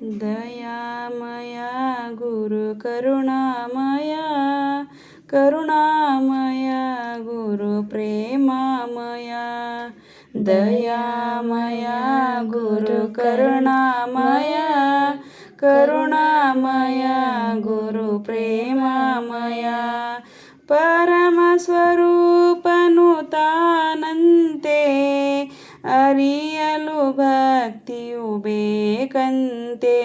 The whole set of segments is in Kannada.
ದಯಾಮಯ ಗುರು ಕರುಣಾಮಯ ಕರುಣಾಮಯ ಗುರು ಪ್ರೇಮಮಯ ದಯಾಮಯ ಗುರು ಕರುಣಾಮಯ ಕರುಣಾಮಯ ಗುರು ಪ್ರೇಮಮಯ ಪರಮ ಅರಿಯಲು ಭಕ್ತಿಯು ಬೇಕಂತೆ.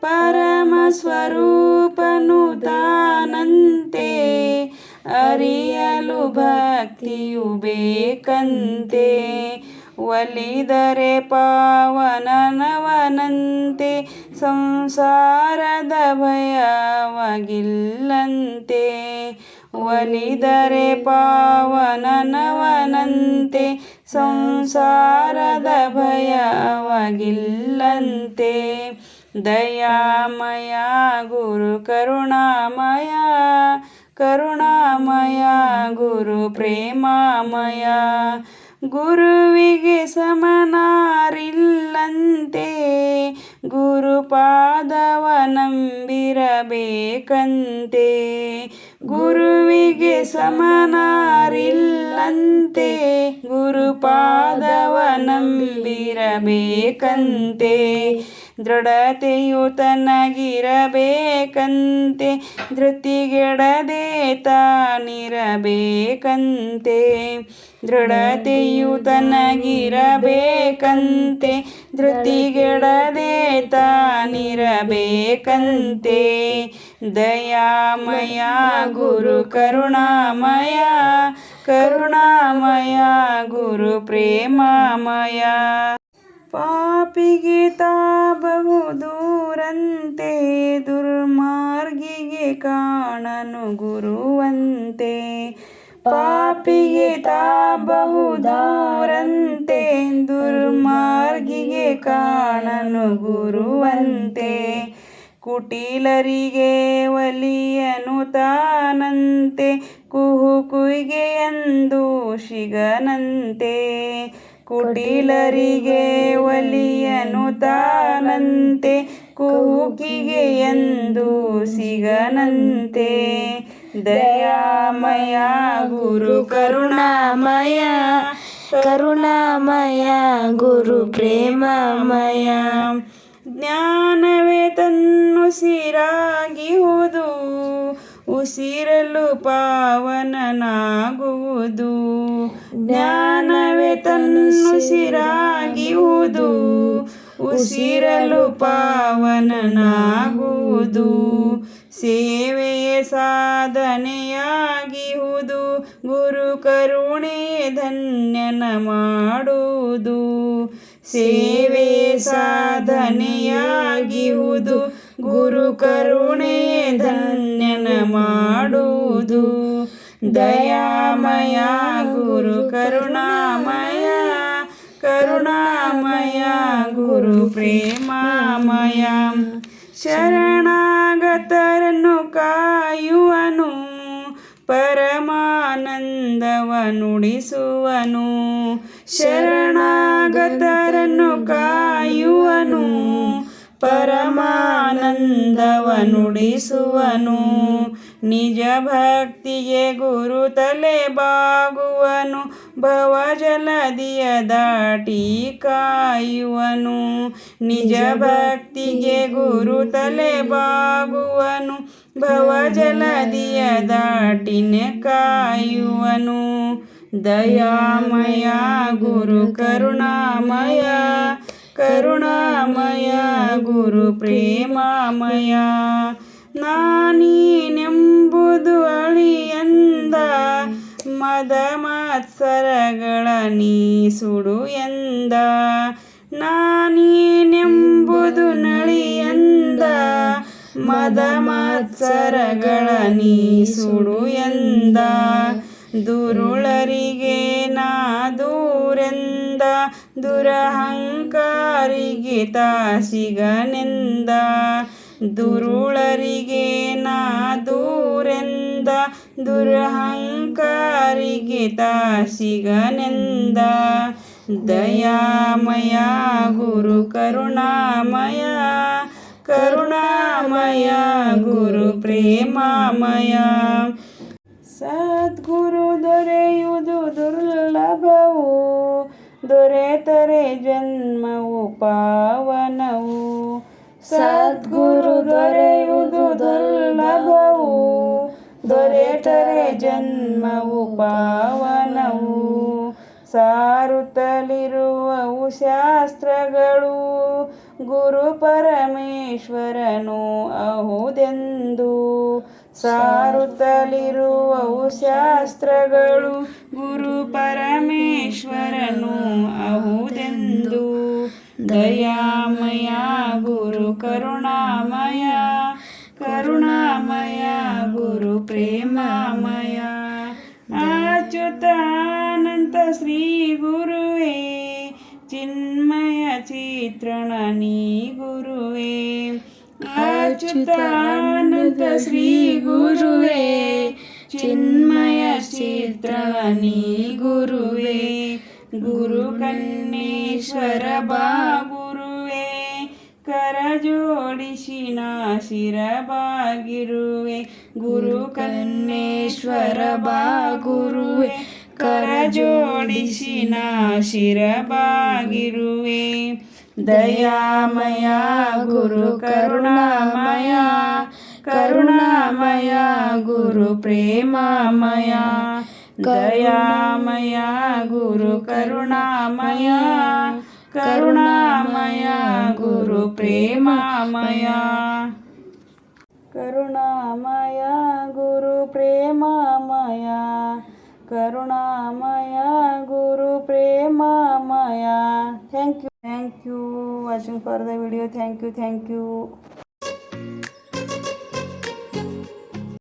ಪರಮ ಸ್ವರೂಪನು ತಾನಂತೆ. ಅರಿಯಲು ಭಕ್ತಿಯು ಬೇಕಂತೆ. ಒಲಿದರೆ ಪಾವನನವನಂತೆ. ಸಂಸಾರದ ಭಯವಾಗಿಲ್ಲಂತೆ. ಒಲಿದರೆ ಪಾವನನವನಂತೆ. ಸಂಸಾರದ ಭಯವಾಗಿಲ್ಲಂತೆ. ದಯಾಮಯ ಗುರು ಕರುಣಾಮಯ ಕರುಣಾಮಯ ಗುರು ಪ್ರೇಮಾಮಯ. ಗುರುವಿಗೆ ಸಮನಾರಿಲ್ಲಂತೆ. ಗುರುಪಾದವ ನಂಬಿರಬೇಕಂತೆ ಗುರುವಿಗೆ ಸಮನಾರಿಲ್ಲಂತೆ. ಗುರುಪಾದವ ನಂಬಿರಬೇಕಂತೆ ದೃಢತೆಯು ತನಗಿರಬೇಕಂತೆ. ಧೃತಿಗೆಡದೆ ತಾನಿರಬೇಕಂತೆ. ದೃಢತೆಯು ತನಗಿರಬೇಕಂತೆ ಧೃತಿಗೆಡದೆ ತಾನಿರಬೇಕಂತೆ. ದಯಾಮಯ ಗುರು, ಕರುಣಾಮಯ ಕರುಣಾಮಯ ಗುರು, ಪ್ರೇಮಮಯ. ಪಾಪಿಗೆ ತಾ ಬಹುದೂರಂತೆ ದುರ್ಮಾರ್ಗಿಗೆ ಕಾಣನು ಗುರುವಂತೆ ಪಾಪಿಗೆ ತಾ ಬಹುದಾರಂತೆ ದುರ್ಮಾರ್ಗಿಗೆ ಕಾಣನು ಗುರುವಂತೆ. ಕುಟಿಲರಿಗೆ ಒಲಿಯನು ತಾನಂತೆ ಕುಹು ಕುಯ್ಗೆ ಎಂದು ಶಿಗನಂತೆ. ಕುಟಿಲರಿಗೆ ಒಲಿಯನು ತಾನಂತೆ, ಕುಹುಕಿಗೆ ಎಂದು ಸಿಗನಂತೆ ದಯಾಮಯ ಗುರು ಕರುಣಾಮಯ ಕರುಣಾಮಯ ಗುರು ಪ್ರೇಮಮಯ. ಜ್ಞಾನವೇ ತನ್ನುಸಿರಾಗಿಹುದು ಉಸಿರಲು ಪಾವನನಾಗುವುದು. ಜ್ಞಾನವೇ ತನ್ನುಸಿರಾಗಿಹುದು ಉಸಿರಲು ಪಾವನನಾಗುವುದು. ಸೇವೆಯೇ ಸಾಧನೆಯಾಗಿಹುದು, ಗುರು ಕರುಣೆ ಧನ್ಯನ ಮಾಡುವುದು. ಸೇವೆ ಸಾಧನೆಯಾಗಿಹುದು, ಗುರು ಕರುಣೆ ಧನ್ಯನ ಮಾಡುವುದು. ದಯಾಮಯ ಗುರು, ಕರುಣಾಮಯ ಕರುಣಾಮಯ ಗುರು, ಪ್ರೇಮಾಮಯ ಶರಣಾಗತರನ್ನು ಕಾಯುವನು ಪರಮಾನಂದವನುಡಿಸುವನು. ಶರಣಾಗತರನ್ನು ಕಾಯುವನು, ಪರಮಾನಂದವನುಡಿಸುವನು. ನಿಜ ಭಕ್ತಿಗೆ ಗುರು ತಲೆ ಬಾಗುವನು, ಭವಜಲದಿಯ ದಾಟಿ ಕಾಯುವನು. ನಿಜ ಭಕ್ತಿಗೆ ಗುರು ತಲೆ ಬಾಗುವನು ಭವಜಲದಿಯ ದಾಟಿನ ಕಾಯುವನು ದಯಾಮಯ ಗುರು, ಕರುಣಾಮಯ ಕರುಣಾಮಯ ಗುರು, ಪ್ರೇಮಾಮಯ. ನಾನೀನೆಂಬುದು ಅಳಿಯಂದ ಮದ ಮಾತ್ಸರಗಳ ನೀ ಸುಡು ಎಂದ. ನಾನೀನೆಂಬುದು ನಳಿಯಂದ ಮದ ಮತ್ಸರಗಳ ನೀ ಸುಡು ಎಂದ. ದುರುಳರಿಗೆ ನಾ ದೂರೆಂದ. ದುರಹಂಕಾರಿಗೆ ತಾಸಿಗನೆಂದ ದುರುಳರಿಗೆ ನಾ ದೂರೆಂದ. ದುರಹಂಕಾರಿಗೆ ತಾಸಿಗನೆಂದ ದಯಾಮಯ ಗುರು ಕರುಣಾಮಯ. ಗುರು ಪ್ರೇಮಾಮಯ. ಸದ್ಗುರು ದೊರೆಯುವುದು ದುರ್ಲಭವು ದೊರೆತರೆ ಜನ್ಮವು ಪಾವನವು. ಸದ್ಗುರು ದೊರೆಯುವುದು ದುರ್ಲಭವು ದೊರೆತರೆ ಜನ್ಮವು ಪಾವನವು. ಸಾರುತ್ತಲಿರುವವು ಶಾಸ್ತ್ರಗಳು ಗುರು ಪರಮೇಶ್ವರನು ಅಹುದೆಂದು. ಸಾರುತ್ತಲಿರುವವು ಶಾಸ್ತ್ರಗಳು ಗುರು ಪರಮೇಶ್ವರನು ಅಹುದೆಂದು. ದಯಾಮಯ ಗುರು ಕರುಣಾಮಯ ಕರುಣಾಮಯ ಗುರು ಪ್ರೇಮಾಮಯ. ಅಚ್ಯುತಾನಂತ ಶ್ರೀ ಗುರುವೇ ಚಿನ್ಮಯ ಚಿತ್ರಣ ನೀ ಗುರುವೇ ಅಚ್ಯುತಾನಂದ ಶ್ರೀ ಗುರುವೇ ಚಿನ್ಮಯ ಚಿತ್ರಣ ನೀ ಗುರುವೇ ಗುರು ಕನ್ನೇಶ್ವರ ಬಾ ಗುರುವೇ ಕರ ಜೋಡಿಸಿ ನಾ ಶಿರಬಾಗಿರುವೆ ಗುರು ಕನ್ನೇಶ್ವರ ಬಾ ಗುರುವೆ ಕರ ಜೋಡಿಸಿ ನಾ ಶಿರಬಾಗಿರುವೆ. ದಯಾಮಯ ಗುರು ಕರುಣಾಮಯ ಕರುಣಾಮಯ ಗುರು ಪ್ರೇಮಾಮಯ, ದಯಾಮಯ ಗುರು ಕರುಣಾಮಯ ಕರುಣಾಮಯ ಗುರು ಪ್ರೇಮಾಮಯ. ಕರುಣಾಮಯ ಗುರು ಪ್ರೇಮಮಯ करुणामया गुरु प्रेमामया। Thank you thank you watching for the video thank you thank you